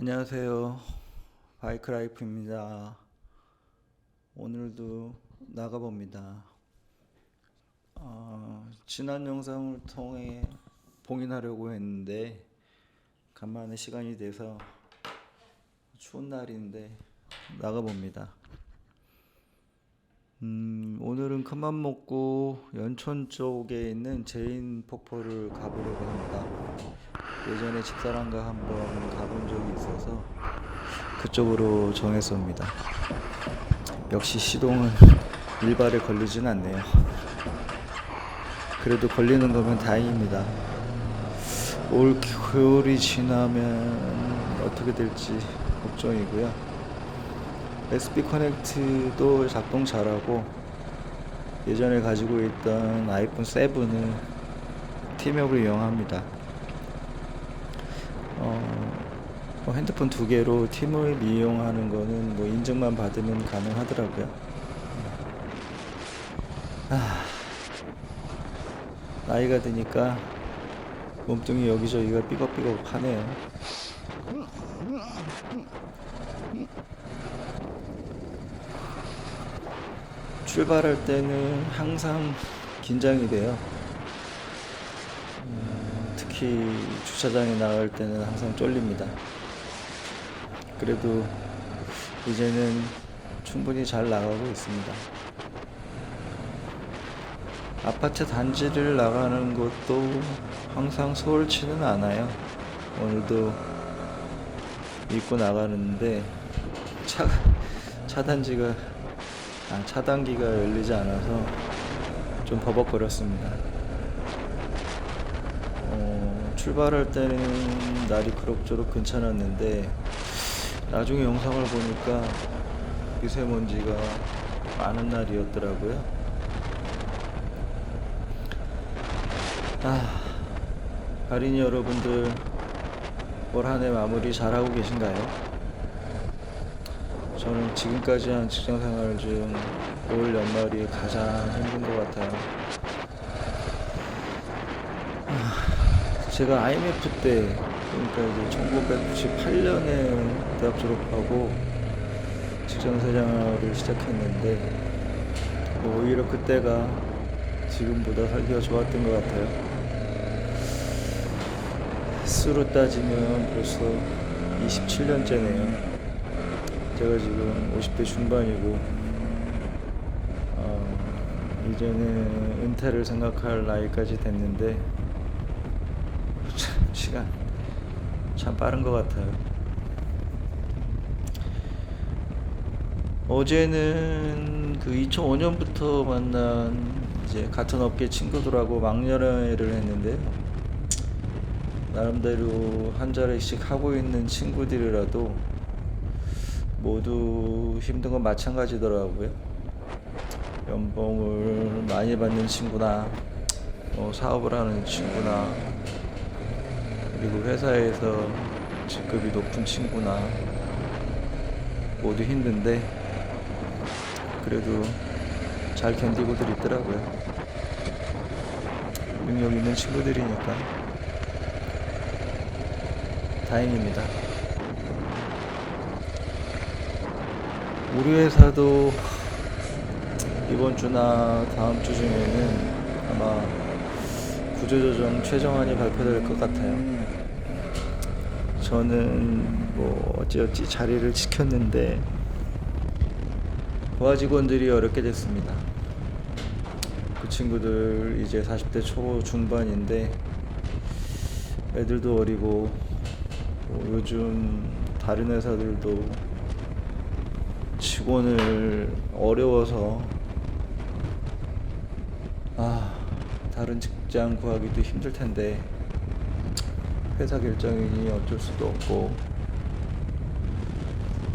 안녕하세요. 바이크 라이프입니다. 오늘도 나가봅니다. 어, 지난 영상을 통해 봉인하려고 했는데 간만에 시간이 돼서 추운 날인데 나가봅니다. 음, 오늘은 큰맘 먹고 연천 쪽에 있는 제인 폭포를 가보려고 합니다. 예전에 집사람과 한번 가본 적이 있어서 그쪽으로 정했습니다. 역시 시동은 일발에 걸리진 않네요. 그래도 걸리는 거면 다행입니다. 올 겨울이 지나면 어떻게 될지 걱정이고요. SB 커넥트도 작동 잘하고 예전에 가지고 있던 아이폰 7은 팀앱을 이용합니다. 어, 뭐 핸드폰 두 개로 팀을 이용하는 거는 뭐 인증만 받으면 가능하더라고요. 아, 나이가 드니까 몸뚱이 여기저기가 삐걱삐걱 하네요. 출발할 때는 항상 긴장이 돼요. 음, 특히 주차장에 나갈 때는 항상 쫄립니다. 그래도 이제는 충분히 잘 나가고 있습니다. 아파트 단지를 나가는 것도 항상 서울치는 않아요. 오늘도 입고 나가는데 차 차단지가 아, 차단기가 열리지 않아서 좀 버벅거렸습니다. 어, 출발할 때는 날이 그럭저럭 괜찮았는데 나중에 영상을 보니까 미세먼지가 많은 날이었더라고요. 아, 할인이 여러분들 올 한 해 마무리 잘하고 계신가요? 저는 지금까지 한 직장 생활 중 올 연말이 가장 힘든 것 같아요. 아, 제가 IMF 때, 그러니까 이제 1998년에 대학 졸업하고 직장 생활을 시작했는데, 뭐 오히려 그때가 지금보다 살기가 좋았던 것 같아요. 수로 따지면 벌써 27년째네요. 제가 지금 50대 중반이고 어, 이제는 은퇴를 생각할 나이까지 됐는데 참, 시간 참 빠른 것 같아요. 어제는 그 2005년부터 만난 이제 같은 업계 친구들하고 막연회를 했는데요. 나름대로 한 자리씩 하고 있는 친구들이라도 모두 힘든 건 마찬가지더라고요. 연봉을 많이 받는 친구나 어, 사업을 하는 친구나 그리고 회사에서 직급이 높은 친구나 모두 힘든데 그래도 잘 견디고들 있더라고요. 능력 있는 친구들이니까 다행입니다. 우리 회사도 이번 주나 다음 주 중에는 아마 구조조정 최종안이 발표될 것 같아요. 저는 뭐 어찌어찌 자리를 지켰는데 부하 직원들이 어렵게 됐습니다. 그 친구들 이제 40대 초 중반인데 애들도 어리고 뭐 요즘 다른 회사들도 직원을 어려워서 아 다른 직 장 구하기도 힘들 텐데 회사 결정이니 어쩔 수도 없고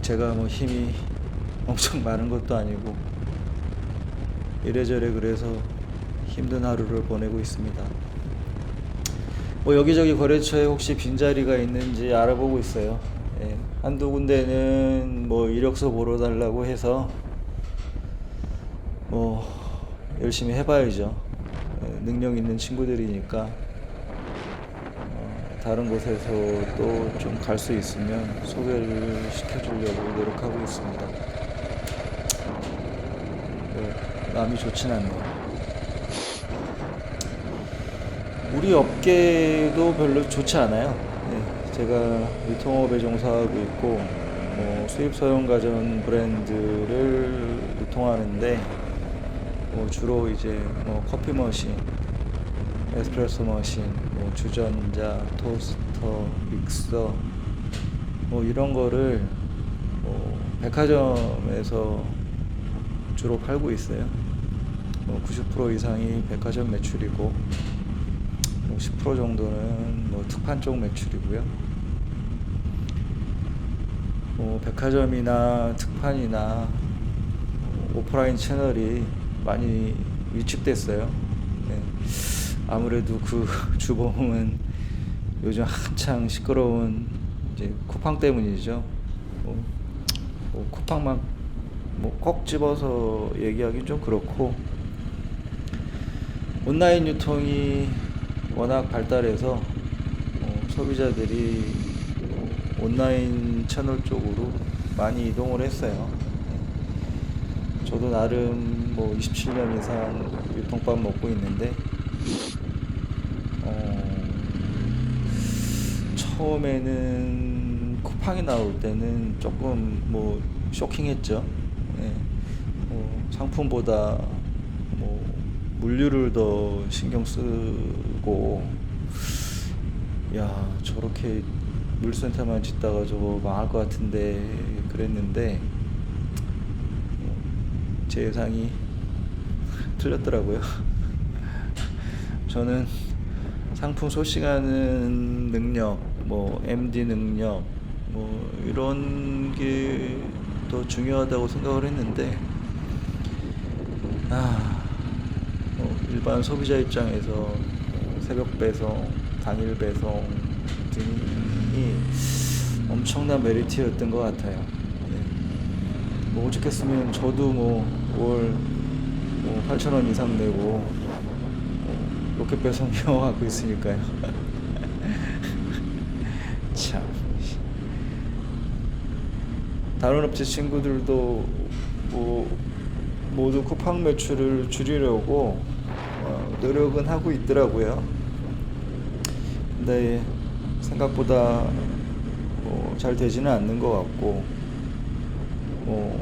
제가 뭐 힘이 엄청 많은 것도 아니고 이래저래 그래서 힘든 하루를 보내고 있습니다. 뭐 여기저기 거래처에 혹시 빈자리가 있는지 알아보고 있어요. 예, 한두 군데는 뭐 이력서 보러 달라고 해서 뭐 열심히 해봐야죠. 예, 능력 있는 친구들이니까 어, 다른 곳에서 또 좀 갈 수 있으면 소개를 시켜주려고 노력하고 있습니다. 뭐, 마음이 좋진 않네요. 우리 업계도 별로 좋지 않아요. 네, 제가 유통업에 종사하고 있고 뭐 수입 소형 가전 브랜드를 유통하는데 뭐 주로 이제 뭐 커피 머신, 에스프레소 머신, 뭐 주전자, 토스터, 믹서 뭐 이런 거를 뭐 백화점에서 주로 팔고 있어요. 뭐 90% 이상이 백화점 매출이고 뭐 10% 정도는 뭐 특판 쪽 매출이고요. 뭐 백화점이나 특판이나 뭐 오프라인 채널이 많이 위축됐어요. 네. 아무래도 그 주범은 요즘 한창 시끄러운 이제 쿠팡 때문이죠. 뭐, 뭐 쿠팡만 뭐꼭 집어서 얘기하긴 좀 그렇고 온라인 유통이 워낙 발달해서 어, 소비자들이 어, 온라인 채널 쪽으로 많이 이동을 했어요. 저도 나름 뭐 27년 이상 유통밥 먹고 있는데 어, 처음에는 쿠팡이 나올 때는 조금 뭐 쇼킹했죠. 예. 뭐 상품보다 뭐 물류를 더 신경 쓰고 야 저렇게 물센터만 짓다가 저거 망할 것 같은데 그랬는데 제 예상이 틀렸더라고요. 저는 상품 소싱하는 능력, 뭐 MD 능력, 뭐 이런 게 더 중요하다고 생각을 했는데 아, 뭐 일반 소비자 입장에서 새벽 배송, 당일 배송 등이 엄청난 메리트였던 것 같아요. 네. 뭐 오죽했으면 저도 뭐 월뭐 8천 원 이상 내고 뭐 로켓 배송 이용하고 있으니까요. 참. 다른 업체 친구들도 뭐 모두 쿠팡 매출을 줄이려고 어, 노력은 하고 있더라고요. 근데 생각보다 뭐 잘 되지는 않는 것 같고 뭐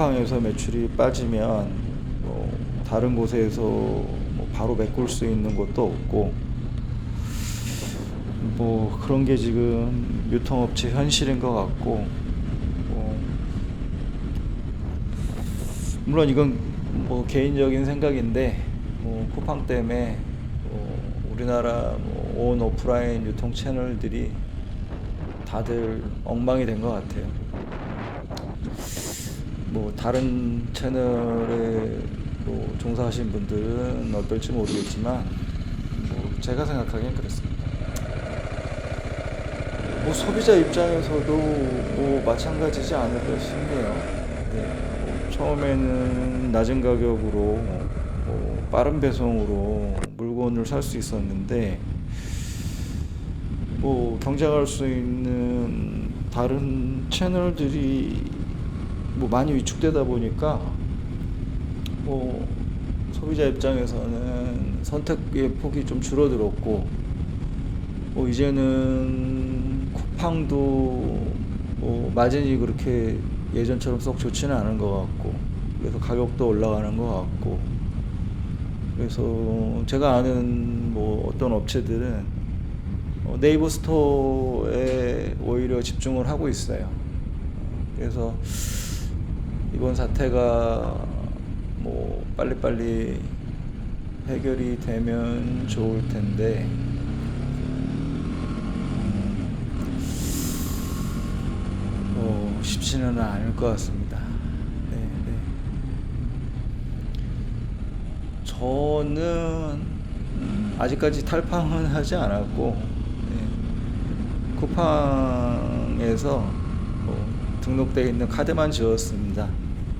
쿠팡에서 매출이 빠지면 뭐 다른 곳에서 뭐 바로 메꿀 수 있는 곳도 없고 뭐 그런 게 지금 유통업체 현실인 것 같고 뭐 물론 이건 뭐 개인적인 생각인데 뭐 쿠팡 때문에 뭐 우리나라 뭐 온 오프라인 유통 채널들이 다들 엉망이 된 것 같아요. 뭐 다른 채널에 뭐 종사하신 분들은 어떨지 모르겠지만 뭐 제가 생각하기엔 그렇습니다. 뭐 소비자 입장에서도 뭐 마찬가지지 않을까 싶네요. 네. 뭐 처음에는 낮은 가격으로 뭐 빠른 배송으로 물건을 살 수 있었는데 뭐 경쟁할 수 있는 다른 채널들이 뭐 많이 위축되다 보니까 뭐 소비자 입장에서는 선택의 폭이 좀 줄어들었고 뭐 이제는 쿠팡도 뭐 마진이 그렇게 예전처럼 썩 좋지는 않은 것 같고 그래서 가격도 올라가는 것 같고 그래서 제가 아는 뭐 어떤 업체들은 어, 네이버 스토어에 오히려 집중을 하고 있어요. 그래서 이번 사태가 뭐 빨리빨리 해결이 되면 좋을 텐데 뭐 쉽지는 않을 것 같습니다. 네, 네. 저는 아직까지 탈팡은 하지 않았고 네. 쿠팡 쿠팡에서 뭐 등록되어 있는 카드만 지웠습니다.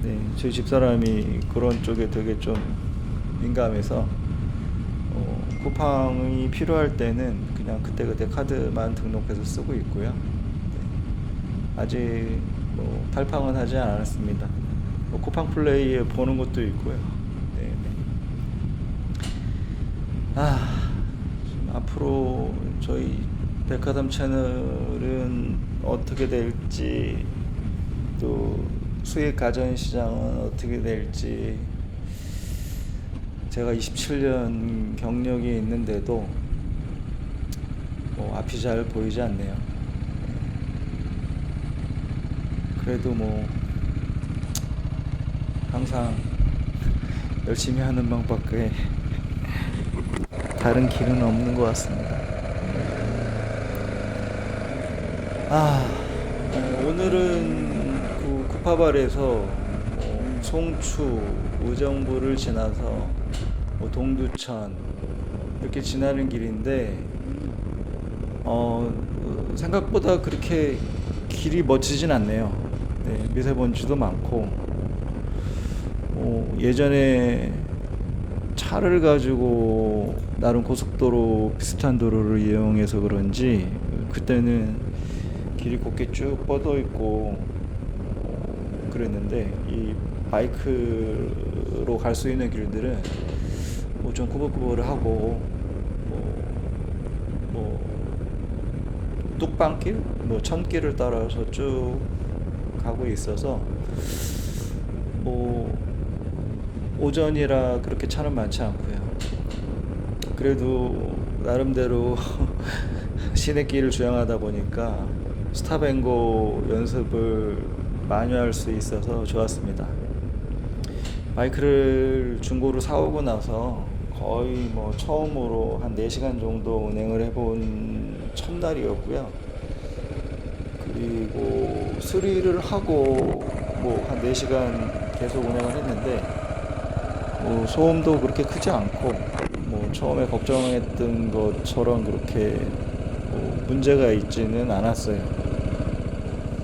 네, 저희 집사람이 그런 쪽에 되게 좀 민감해서 어, 쿠팡이 필요할 때는 그냥 그때그때 카드만 등록해서 쓰고 있고요. 네, 아직 뭐 탈팡은 하지 않았습니다. 뭐 쿠팡 플레이에 보는 것도 있고요. 네, 네. 아, 좀 앞으로 저희 백화점 채널은 어떻게 될지 또 수익 가전 시장은 어떻게 될지 제가 27년 경력이 있는데도 뭐 앞이 잘 보이지 않네요. 그래도 뭐 항상 열심히 하는 방밖에 다른 길은 없는 것 같습니다. 아, 어, 오늘은 그 구파발에서 뭐 송추, 의정부를 지나서 뭐 동두천 이렇게 지나는 길인데 어, 어, 생각보다 그렇게 길이 멋지진 않네요. 네, 미세먼지도 많고 어, 예전에 차를 가지고 나름 고속도로 비슷한 도로를 이용해서 그런지 그때는 길이 곱게 쭉 뻗어 있고 어, 그랬는데 이 바이크로 갈 수 있는 길들은 뭐 좀 꾸불꾸불하고 뭐, 뭐 뚝방길, 뭐 천길을 따라서 쭉 가고 있어서 뭐 오전이라 그렇게 차는 많지 않고요. 그래도 나름대로 시내길을 주행하다 보니까 스탑앤고 연습을 많이 할수 있어서 좋았습니다. 바이크를 중고로 사오고 나서 거의 뭐 처음으로 한 4시간 정도 운행을 해본 첫날이었고요. 그리고 수리를 하고 뭐 한 4시간 계속 운행을 했는데 뭐 소음도 그렇게 크지 않고 뭐 처음에 걱정했던 것처럼 그렇게 뭐 문제가 있지는 않았어요.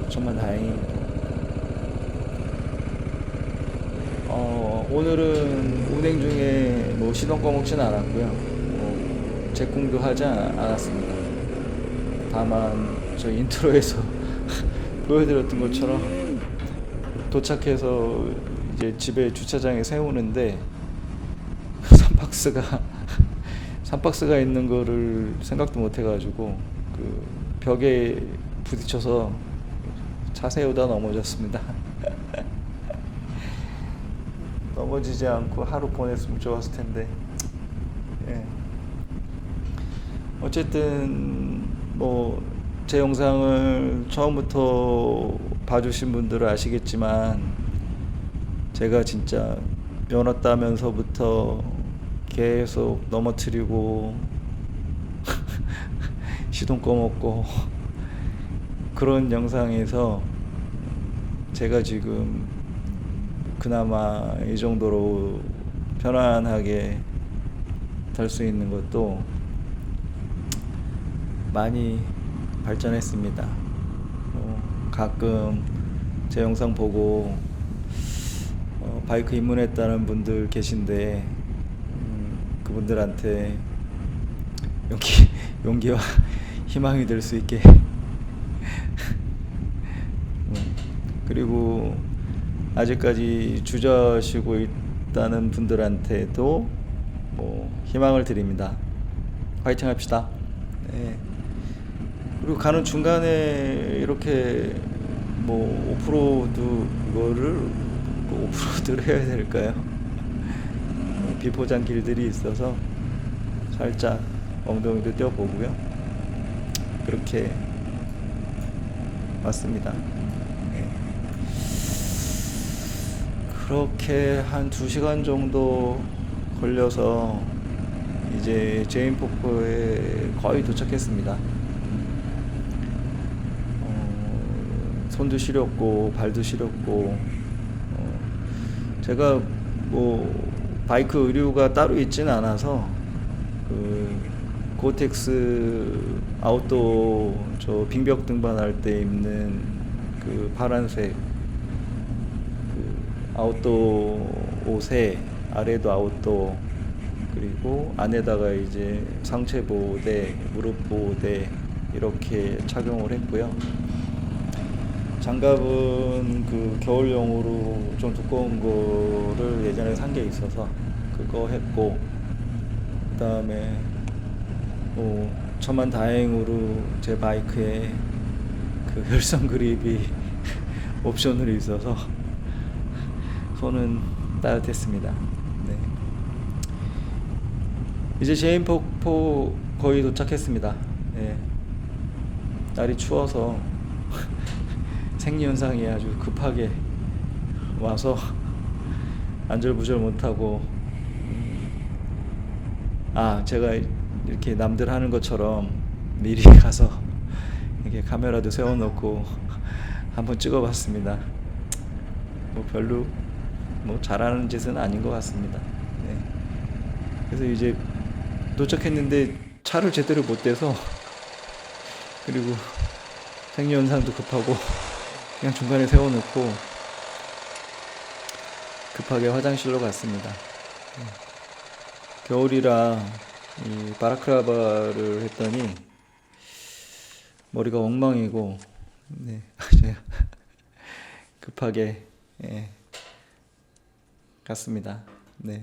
정말 다행입니다. 어, 오늘은 운행 중에 뭐 시동 꺼먹지는 않았고요. 뭐 제공도 하지 않- 않았습니다. 다만 저 인트로에서 보여드렸던 것처럼 도착해서 이제 집에 주차장에 세우는데 삼박스가 삼박스가 있는 거를 생각도 못 해가지고 그 벽에 부딪혀서 차 세우다 넘어졌습니다. 넘어지지 않고 하루 보냈으면 좋았을 텐데. 예. 어쨌든 뭐 제 영상을 처음부터 봐주신 분들은 아시겠지만 제가 진짜 면허 따면서부터 계속 넘어뜨리고 시동 꺼먹고 그런 영상에서 제가 지금 그나마 이 정도로 편안하게 탈 수 있는 것도 많이 발전했습니다. 어, 가끔 제 영상 보고 어, 바이크 입문했다는 분들 계신데 음, 그분들한테 용기 용기와 희망이 될 수 있게 음, 그리고 아직까지 주저하시고 있다는 분들한테도 뭐 희망을 드립니다. 화이팅 합시다. 네. 그리고 가는 중간에 이렇게 뭐 오프로드 거를 뭐 오프로드를 해야 될까요? 비포장 길들이 있어서 살짝 엉덩이도 떼어보고요. 그렇게 왔습니다. 네. 그렇게 한 두 시간 정도 걸려서 이제 제인포크에 거의 도착했습니다. 어, 손도 시렸고 발도 시렸고 어, 제가 뭐 바이크 의류가 따로 있지는 않아서 그 고텍스 아웃도어 저저 빙벽 등반할 때 입는 그 파란색 그 아웃도어 옷에 아래도 아웃도어 그리고 안에다가 이제 상체 보호대, 무릎 보호대 이렇게 착용을 했고요. 장갑은 그 겨울용으로 좀 두꺼운 거를 예전에 산 게 있어서 그거 했고 그다음에 뭐 천만 다행으로 제 바이크에 그 열선 그립이 옵션으로 있어서 손은 따뜻했습니다. 네. 이제 제인 폭포 거의 도착했습니다. 네. 날이 추워서 생리현상이 아주 급하게 와서 안절부절 못하고 아 제가 이렇게 남들 하는 것처럼 미리 가서 이렇게 카메라도 세워놓고 한번 찍어봤습니다. 뭐 별로 뭐 잘하는 짓은 아닌 것 같습니다. 네. 그래서 이제 도착했는데 차를 제대로 못 대서 그리고 생리현상도 급하고 그냥 중간에 세워놓고 급하게 화장실로 갔습니다. 네. 겨울이라 이 바라크라바를 했더니 머리가 엉망이고 네 급하게 예, 갔습니다. 네.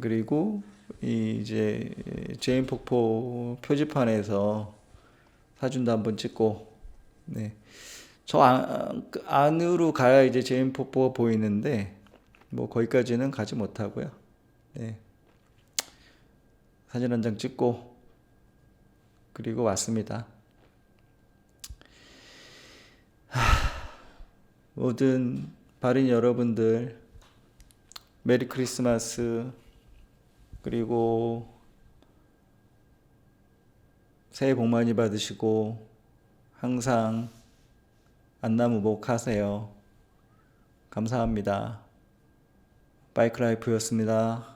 그리고 이 이제 제인 폭포 표지판에서 사진도 한번 찍고 네. 저 안, 그 안으로 가야 이제 제인 폭포가 보이는데 뭐 거기까지는 가지 못하고요. 네. 사진 한 장 찍고 그리고 왔습니다. 하, 모든 바린 여러분들 메리 크리스마스 그리고 새해 복 많이 받으시고 항상 안나무복 하세요. 감사합니다. 바이크 라이프였습니다.